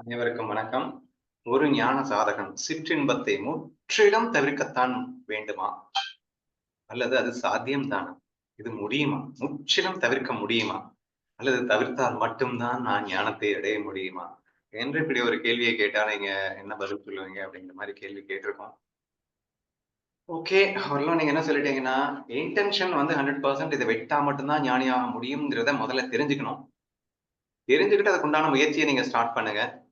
அனைவருக்கும் வணக்கம். ஒரு ஞான சாதகன் சிற்றின்பத்தை முற்றிலும் தவிர்க்கத்தான் வேண்டுமா? அல்லது அது சாத்தியம்தானா? இது முடியுமா? முற்றிலும் தவிர்க்க முடியுமா? அல்லது தவிர்த்தால் மட்டும்தான் நான் ஞானத்தை அடைய முடியுமா? என்று இப்படி ஒரு கேள்வியை கேட்டா நீங்க என்ன பதில் சொல்லுவீங்க அப்படிங்கிற மாதிரி கேள்வி கேட்டிருக்கோம். ஓகே அவரெல்லாம் நீங்க என்ன சொல்லிட்டீங்கன்னா இன்டென்ஷன் வந்து ஹண்ட்ரட் பர்சன்ட் இதை விட்டா மட்டும்தான் ஞானியாக முடியுங்கிறத முதல்ல தெரிஞ்சுக்கணும். தெரிஞ்சுக்கிட்டு அதுக்குண்டான முயற்சியை நீங்க ஸ்டார்ட் பண்ணுங்க.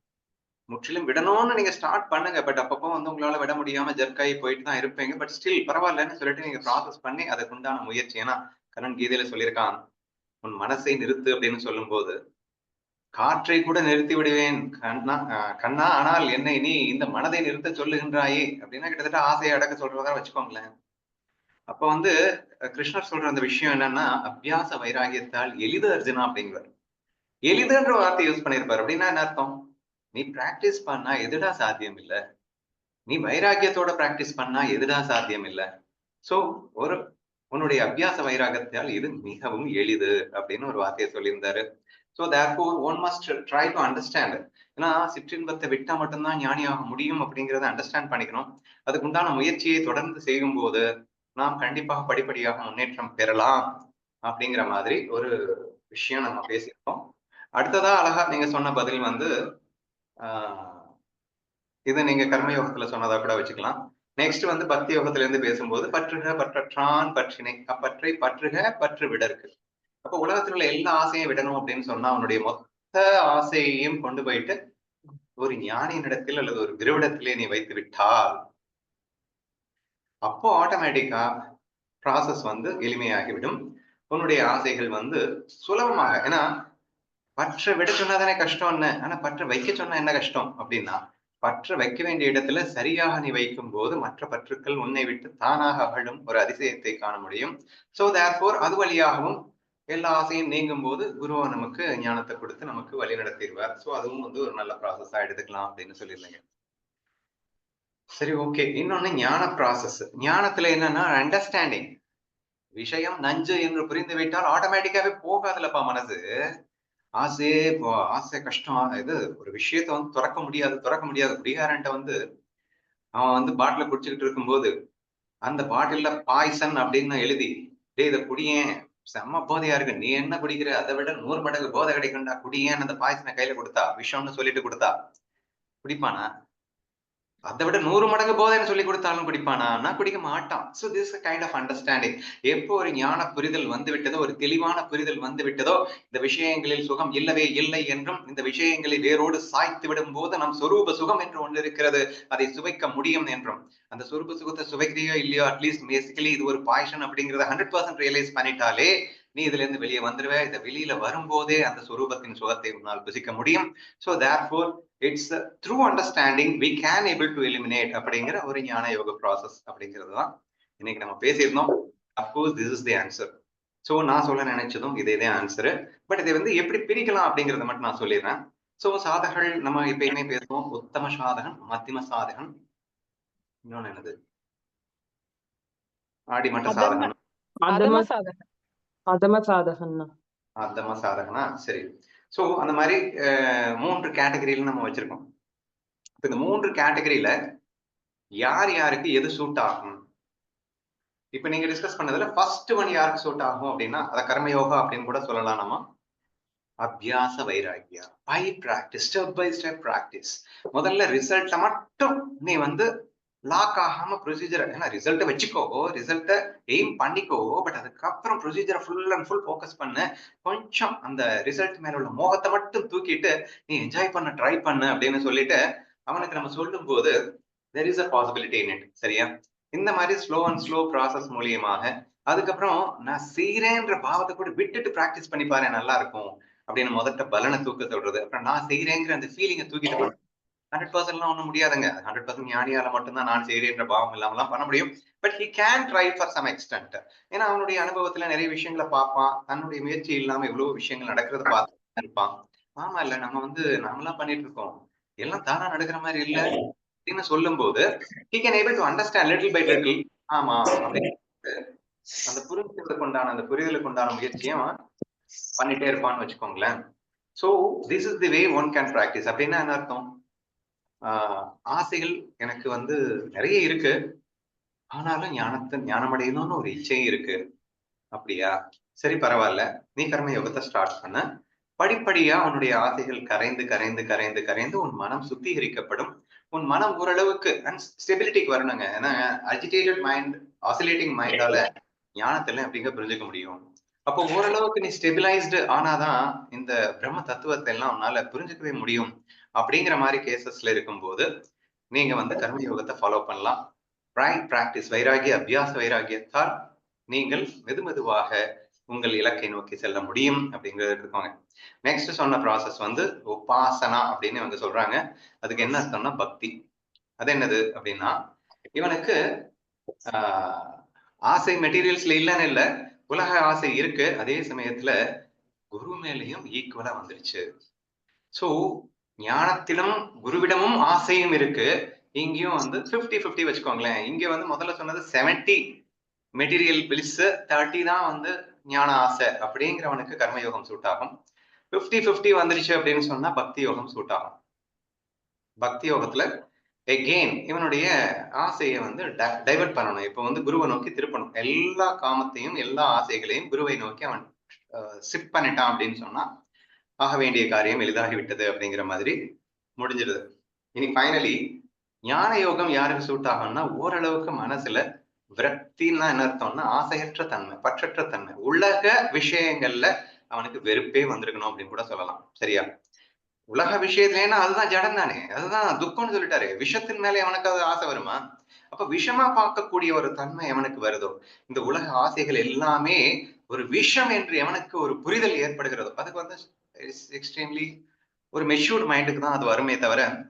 முற்றிலும் விடணும்னு நீங்க ஸ்டார்ட் பண்ணுங்க. பட் அப்பப்போ வந்து உங்களால விட முடியாம ஜர்க்காயி போயிட்டு தான் இருப்பீங்க. பட் ஸ்டில் பரவாயில்லன்னு சொல்லிட்டு நீங்க ப்ராசஸ் பண்ணி அதுக்கு உண்டான முயற்சி. ஏன்னா கரண் கீதையில சொல்லியிருக்கான் உன் மனசை நிறுத்து அப்படின்னு சொல்லும் போது காற்றை கூட நிறுத்தி விடுவேன். கண்ணா அஹ் கண்ணா ஆனால் என்னை நீ இந்த மனதை நிறுத்த சொல்லுகின்றாயே அப்படின்னா கிட்டத்தட்ட ஆசையை அடக்க சொல்றதா வச்சுக்கோங்களேன். அப்ப வந்து கிருஷ்ணர் சொல்ற அந்த விஷயம் என்னன்னா அபியாச வைராகியத்தால் எளிது அர்ஜுனா அப்படிங்கிறார் எளிதுன்ற வார்த்தை யூஸ் பண்ணிருப்பாரு அப்படின்னா என்ன அர்த்தம்? நீ பிராக்டிஸ் பண்ணா எதுடா சாத்தியம் இல்ல நீ வைராக்கியத்தோட பிராக்டிஸ் பண்ணா எதுடா சாத்தியம் இல்ல சோ ஒரு உன்னுடைய அபியாச வைராகத்தால் இது மிகவும் எளிது அப்படின்னு ஒரு வார்த்தையை சொல்லியிருந்தாரு. So therefore one must try to understand ஏன்னா சிற்றின்பத்தை விட்டா மட்டும்தான் ஞானியாக முடியும் அப்படிங்கிறத அண்டர்ஸ்டாண்ட் பண்ணிக்கணும். அதுக்குண்டான முயற்சியை தொடர்ந்து செய்யும் போது நாம் கண்டிப்பாக படிப்படியாக முன்னேற்றம் பெறலாம் அப்படிங்கிற மாதிரி ஒரு விஷயம் நம்ம பேசியிருக்கோம். அடுத்ததா அழகா நீங்க சொன்ன பதில் வந்து இது நீங்க கர்மயோகத்துல சொன்னதா கூட வச்சுக்கலாம். நெக்ஸ்ட் வந்து பக்தி யோகத்துல இருந்து பேசும்போது பற்றுக பற்றற்றான் பற்றினை அப்பற்றை பற்றுக பற்று விடற்கு. அப்ப உலகத்தில் உள்ள எல்லா ஆசையும் விடணும் அப்படின்னு சொன்னா அவனுடைய மொத்த ஆசையையும் கொண்டு போயிட்டு ஒரு ஞானியினிடத்தில் அல்லது ஒரு திருவிடத்திலே நீ வைத்து விட்டால் அப்போ ஆட்டோமேட்டிக்கா ப்ராசஸ் வந்து எளிமையாகிவிடும். உன்னுடைய ஆசைகள் வந்து சுலபமாக ஏன்னா பற்ற விட சொன்னாதானே கஷ்டம் என்ன ஆனா பற்ற வைக்க சொன்னா என்ன கஷ்டம் அப்படின்னா பற்ற வைக்க வேண்டிய இடத்துல சரியாக நீ வைக்கும் போது மற்ற பற்றுக்கள் உன்னை விட்டு தானாக அகழும் ஒரு அதிசயத்தை காண முடியும். சோ தேர்ஃபோர் அது வழியாகவும் எல்லா ஆசையும் நீங்கும் போது குருவா நமக்கு ஞானத்தை கொடுத்து நமக்கு வழி நடத்திடுவார். சோ அதுவும் வந்து ஒரு நல்ல ப்ராசஸா எடுத்துக்கலாம் அப்படின்னு சொல்லியிருந்தீங்க. சரி ஓகே இன்னொன்னு ஞான ப்ராசஸ் ஞானத்துல என்னன்னா அண்டர்ஸ்டாண்டிங் விஷயம் நஞ்சு என்று புரிந்து விட்டால் ஆட்டோமேட்டிக்காவே போகாதுலப்பா மனசு. ஆசையே ஆசை கஷ்டம் இது ஒரு விஷயத்த வந்து திறக்க முடியாது திறக்க முடியாது. குடிகாரன்ட்ட வந்து அவன் வந்து பாட்டில குடிச்சுக்கிட்டு இருக்கும்போது அந்த பாட்டில பாய்சன் அப்படின்னு எழுதி டே இதை குடியேன். செம்ம போதையா இருக்கு. நீ என்ன குடிக்கிற? அதை விட நூறு மடங்கு போதை கிடைக்கும்டா. குடியேன்னு அந்த பாய்சனை கையில கொடுத்தா விஷம்னு சொல்லிட்டு கொடுத்தா குடிப்பானா? அதை விட நூறு மடங்கு போதைன்னு சொல்லி கொடுத்தாலும் குடிப்பானா? நான் குடிக்க மாட்டான் so this kind of understanding எப்போ ஒரு ஞான புரிதல் வந்து விட்டதோ ஒரு தெளிவான புரிதல் வந்து விட்டதோ இந்த விஷயங்களில் சுகம் இல்லவே இல்லை என்றும் இந்த விஷயங்களை வேரோடு சாய்த்து விடும் போது நம் சொரூப சுகம் என்று ஒன்று இருக்கிறது அதை சுவைக்க முடியும் என்றும். அந்த சொரூப சுகத்தை சுவைக்கிறியோ இல்லையோ அட்லீஸ்ட் பேசிக்கலி இது ஒரு பாய்ஷன் அப்படிங்கிறத ஹண்ட்ரட் பர்சன்ட் ரியலைஸ் பண்ணிட்டாலே நீ இதுல இருந்து வெளியே வந்துருவே. இந்த வெளியில வரும்போதே அந்த சொரூபத்தின் சுகத்தை உன்னால் புசிக்க முடியும். So therefore it's through understanding we can able to eliminate அப்படிங்கிற ஒரு ஞான யோக ப்ராசஸ் அப்படிங்கிறது தான் இன்னைக்கு நம்ம பேசியிருந்தோம். Of course this is the answer so நான் சொல்ல நினைச்சதும் இதே தான் ஆன்சரு பட் இதை வந்து எப்படி பிரிக்கலாம் அப்படிங்கிறத மட்டும் நான் சொல்லிடுறேன். ஸோ சாதகள் நம்ம எப்பயுமே பேசுவோம். உத்தம சாதகன் மத்தியம சாதகன். இன்னொன்னு என்னது? ஆடிமட்ட சாதகன். அதம சாதகன்னா? அதம சாதகனா? சரி. ஸோ அந்த மாதிரி மூன்று கேட்டகரியில நம்ம வச்சிருக்கோம். இப்போ இந்த மூன்று கேட்டகரியில யார் யாருக்கு எது சூட் ஆகும்? இப்போ நீங்க டிஸ்கஸ் பண்ணதுல ஃபர்ஸ்ட் ஒன் யாருக்கு சூட் ஆகும் அப்படின்னா அதை கர்மயோகா அப்படின்னு கூட சொல்லலாம் நம்ம. அபியாச வைராகியா by practice step by step practice முதல்ல ரிசல்ட்டை மட்டும் நீ வந்து லாக் ஆகாம ப்ரொசீஜர் ஏன்னா ரிசல்ட்டை வச்சுக்கோ ரிசல்ட்டை எய்ம் பண்ணிக்கோ பட் அதுக்கப்புறம் ப்ரொசீஜரை ஃபுல் அண்ட் ஃபுல் ஃபோக்கஸ் பண்ணு. கொஞ்சம் அந்த ரிசல்ட் மேல உள்ள மோகத்தை மட்டும் தூக்கிட்டு நீ என்ஜாய் பண்ண ட்ரை பண்ணு அப்படின்னு சொல்லிட்டு அவனுக்கு நம்ம சொல்லும் போது there is a possibility in it சரியா? இந்த மாதிரி ஸ்லோ அண்ட் ஸ்லோ ப்ராசஸ் மூலியமாக அதுக்கப்புறம் நான் செய்யறேன்ற பாவத்தை கூட விட்டுட்டு ப்ராக்டிஸ் பண்ணி பாரு நல்லா இருக்கும் அப்படின்னு முதல்ல பலனை தூக்க சொல்றது அப்புறம் நான் செய்யறேங்கிற அந்த ஃபீலிங்கை தூக்கிட்டு ஹண்ட்ரட் பர்சன்ட்லாம் ஒன்றும் முடியாதுங்க. ஹண்ட்ரட் பர்சன்ட் ஞானியால மட்டும்தான் நான் செய்கிறேன்ற பாவம் இல்லாமலாம் பண்ண முடியும். But he can try for some extent ஏன்னா அவனுடைய அனுபவத்துல நிறைய விஷயங்களை பார்ப்பான். தன்னுடைய முயற்சி இல்லாம எவ்வளவு விஷயங்கள் நடக்கிறத பார்த்து இருப்பான். ஆமா இல்ல நம்ம வந்து நாமெல்லாம் பண்ணிட்டு இருக்கோம். எல்லாம் தானா நடக்கிற மாதிரி இல்ல அப்படின்னு சொல்லும் போது he can able to understand little by little ஆமா அப்படின்னு அந்த புரிதலுக்கு உண்டான அந்த புரிதலுக்கு உண்டான முயற்சியும் பண்ணிட்டே இருப்பான்னு வச்சுக்கோங்களேன். So this is the way one can practise அப்படின்னா என்ன அர்த்தம்? ஆஹ் ஆசைகள் எனக்கு வந்து நிறைய இருக்கு. ஆனாலும் ஞானத்தை ஞானமடையணும்னு ஒரு இச்சையும் இருக்கு. அப்படியா? சரி பரவாயில்ல. நீ கர்ம யோகத்தை ஸ்டார்ட் பண்ண. படிப்படியா உன்னுடைய ஆசைகள் கரைந்து கரைந்து கரைந்து கரைந்து உன் மனம் சுத்திகரிக்கப்படும். உன் மனம் ஓரளவுக்கு அண்ட் ஸ்டெபிலிட்டிக்கு வரணுங்க. ஏன்னா அஜிடேட்டட் மைண்ட் ஆசிலேட்டிங் மைண்டால ஞானத்துல அப்படிங்க புரிஞ்சுக்க முடியும்? அப்போ ஓரளவுக்கு நீ ஸ்டெபிலைஸ்டு ஆனாதான் இந்த பிரம்ம தத்துவத்தை எல்லாம் உன்னால புரிஞ்சுக்கவே முடியும். அப்படிங்கிற மாதிரி கேசஸ்ல இருக்கும்போது நீங்க வந்து கர்ம யோகத்தை ஃபாலோ பண்ணலாம். ரைட் பிராக்டிஸ் வைராகிய அபியாச வைராகியத்தால் நீங்கள் மெது மெதுவாக உங்கள் இலக்கை நோக்கி செல்ல முடியும் அப்படிங்கிறது எடுத்துக்கோங்க. நெக்ஸ்ட் சொன்ன ப்ராசஸ் வந்து உபாசனா அப்படின்னு வந்து சொல்றாங்க. அதுக்கு என்ன அர்த்தம்னா பக்தி. அது என்னது அப்படின்னா இவனுக்கு ஆஹ் ஆசை மெட்டீரியல்ஸ்ல இல்லைன்னு இல்லை உலக ஆசை இருக்கு. அதே சமயத்துல குரு மேலையும் ஈக்குவலா வந்துருச்சு. சோ ஞானத்திலும் குருவிடமும் ஆசையும் இருக்கு. இங்கேயும் வந்து ஃபிஃப்டி ஃபிஃப்டி வச்சுக்கோங்களேன். இங்க வந்து முதல்ல சொன்னது செவன்டி மெட்டீரியல் பிலிஸ் தேர்ட்டி தான் வந்து ஞான ஆசை அப்படிங்கிறவனுக்கு கர்மயோகம் சூட் ஆகும். ஃபிஃப்டி ஃபிஃப்டி வந்துருச்சு அப்படின்னு சொன்னா பக்தி யோகம் சூட் ஆகும். பக்தி யோகத்துல எகெயின் இவனுடைய ஆசையை வந்து டைவர்ட் பண்ணணும். இப்போ வந்து குருவை நோக்கி திருப்பணும். எல்லா காமத்தையும் எல்லா ஆசைகளையும் குருவை நோக்கி அவன் ஷிஃப்ட் பண்ணிட்டான் அப்படின்னு சொன்னா ஆக வேண்டிய காரியம் எளிதாகி விட்டது அப்படிங்கிற மாதிரி முடிஞ்சிருது. இனி ஃபைனலி ஞான யோகம் யாருக்கு சூட் ஆகும்னா ஓரளவுக்கு மனசுல விரக்தின்னா என்ன அர்த்தம்னா ஆசையற்ற தன்மை பற்றற்ற தன்மை. உலக விஷயங்கள்ல அவனுக்கு வெறுப்பே வந்திருக்கணும் அப்படின்னு கூட சொல்லலாம். சரியா? உலக விஷயத்துலன்னா அதுதான் ஜடம் தானே. அதுதான் துக்கம்னு சொல்லிட்டாரு. விஷத்தின் மேலே அவனுக்கு அது ஆசை வருமா? அப்ப விஷமா பார்க்கக்கூடிய ஒரு தன்மை எவனுக்கு வருதோ இந்த உலக ஆசைகள் எல்லாமே ஒரு விஷம் என்று எவனுக்கு ஒரு புரிதல் ஏற்படுகிறதோ அதுக்கு வந்து எக்ஸ்ட்ரீம்லி ஒரு மெச்சூர்ட் மைண்டுக்கு தான் அது வருமே தவிர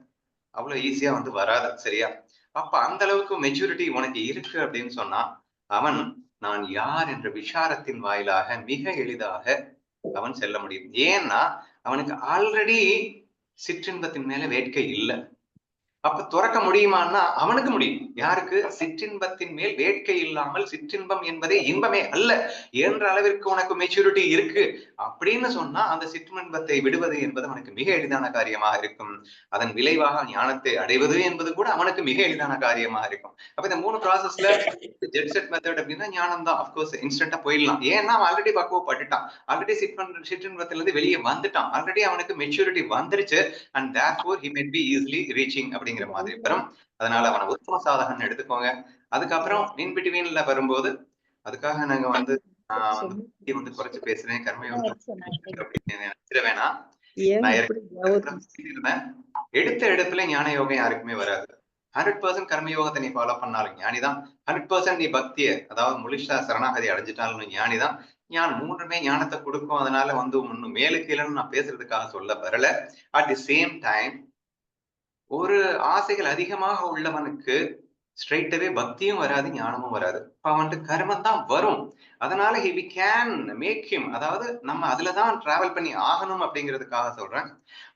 அவ்வளவு ஈஸியா வந்து வராது சரியா? அப்ப அந்த அளவுக்கு மெச்சூரிட்டி உனக்கு இருக்கு அப்படின்னு சொன்னா அவன் நான் யார் என்ற விசாரத்தின் வாயிலாக மிக எளிதாக அவன் செல்ல முடியும். ஏன்னா அவனுக்கு ஆல்ரெடி சிற்றின்பத்தின் மேல வேட்கை இல்லை. அப்ப துறக்க முடியுமான்னா அவனுக்கு முடியும். யாருக்கு? சிற்றின்பத்தின் மேல் வேட்கை இல்லாமல் சிற்றின்பம் என்பதே இன்பமே அல்ல. என்ற அளவிற்கு உனக்கு மெச்சூரிட்டி இருக்கு. அப்படின்னு சொன்னா அந்த சிற்றின்பத்தை விடுவது என்பது அவனுக்கு மிக எளிதான காரியமாக இருக்கும். அதன் விளைவாக ஞானத்தை அடைவது என்பது கூட அவனுக்கு மிக எளிதான காரியமாக இருக்கும். அப்ப இந்த மூணு ப்ராசஸ்ல ஜெட் செட் மெத்தட் அப்படின்னா ஞானம் தான் அப்கோர்ஸ் இன்ஸ்டன்டா போயிடலாம். ஏன்னா அவன் ஆல்ரெடி பக்குவப்பட்டுட்டான். ஆல்ரெடி சிட் பண்ற சிற்றின்பத்துல இருந்து வெளியே வந்துட்டான். ஆல்ரெடி அவனுக்கு மெச்சூரிட்டி வந்துருச்சு. And therefore he might be easily reaching அப்படிங்கிற மாதிரி வரும். அதனால அவனை உத்தம சாதகன் எடுத்துக்கோங்க. அதுக்கப்புறம் இன் பிட்வீன்ல வரும்போது அதுக்காக நாங்க வந்து நான் வந்து குறைச்சு பேசுறேன் நினைச்சிட வேணாம். எடுத்த இடத்துல ஞான யோகம் யாருக்குமே வராது. ஹண்ட்ரட் பர்சன்ட் கர்மயோகத்தை நீ ஃபாலோ பண்ணாலும் ஞானிதான் ஹண்ட்ரட் பர்சன்ட் நீ பக்திய அதாவது முழுஷா சரணாகதி அடைஞ்சிட்டாலும் ஞானிதான் ஞான் மூன்றுமே ஞானத்தை கொடுக்கும். அதனால வந்து ஒண்ணு மேலு கீழன்னு நான் பேசுறதுக்காக சொல்ல வரல. அட் தி சேம் டைம் ஒரு ஆசைகள் அதிகமாக உள்ளவனுக்கு ஸ்ட்ரைட்டாவே பக்தியும் வராது ஞானமும் வராது. அவன்ட்டு கர்மம் தான் வரும். அதனால he we can make him அதாவது நம்ம அதுலதான் டிராவல் பண்ணி ஆகணும் அப்படிங்கிறதுக்காக சொல்றேன்.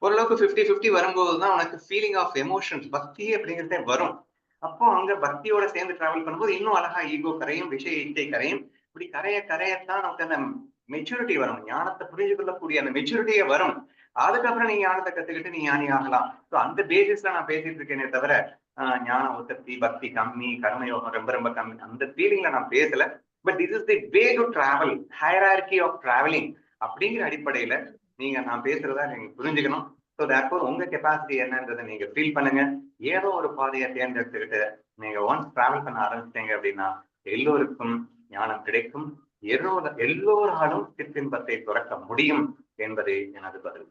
ஓரளவுக்கு ஃபிஃப்டி ஃபிஃப்டி வரும்போது தான் உனக்கு ஃபீலிங் ஆஃப் எமோஷன்ஸ் பக்தி அப்படிங்கிறதே வரும். அப்போ அங்க பக்தியோட சேர்ந்து டிராவல் பண்ணும்போது இன்னும் அழகா ஈகோ கரையும் விஷய இச்சை கரையும். இப்படி கரைய கரையத்தான் நமக்கு அந்த மெச்சூரிட்டி வரும். ஞானத்தை புரிஞ்சு கொள்ளக்கூடிய அந்த மெச்சூரிட்டியே வரும். அதுக்கப்புறம் நீ ஞானத்தை கத்துக்கிட்டு நீ ஞானி ஆகலாம் ஸோ அந்த பேசிஸ்ல நான் பேசிட்டு இருக்கேனே தவிர ஞான உத்தப்தி பக்தி கம்மி கர்மயோகம் ரொம்ப ரொம்ப கம்மி. அந்த ஃபீலிங்ல நான் பேசல. But this is the way to travel hierarchy of travelling அப்படிங்கிற அடிப்படையில நீங்க நான் பேசுறதா நீங்க புரிஞ்சுக்கணும். ஸோ தேர்ஃபோர் உங்க கெப்பாசிட்டி என்னன்றதை நீங்க ஃபீல் பண்ணுங்க. ஏதோ ஒரு பாதையை தேர்ந்தெடுத்துக்கிட்டு நீங்க ஒன்ஸ் டிராவல் பண்ண ஆரம்பிச்சிட்டீங்க அப்படின்னா எல்லோருக்கும் ஞானம் கிடைக்கும். எல்லோர எல்லோராலும் சிற்றின்பத்தை துறக்க முடியும் என்பதே எனது பதில்.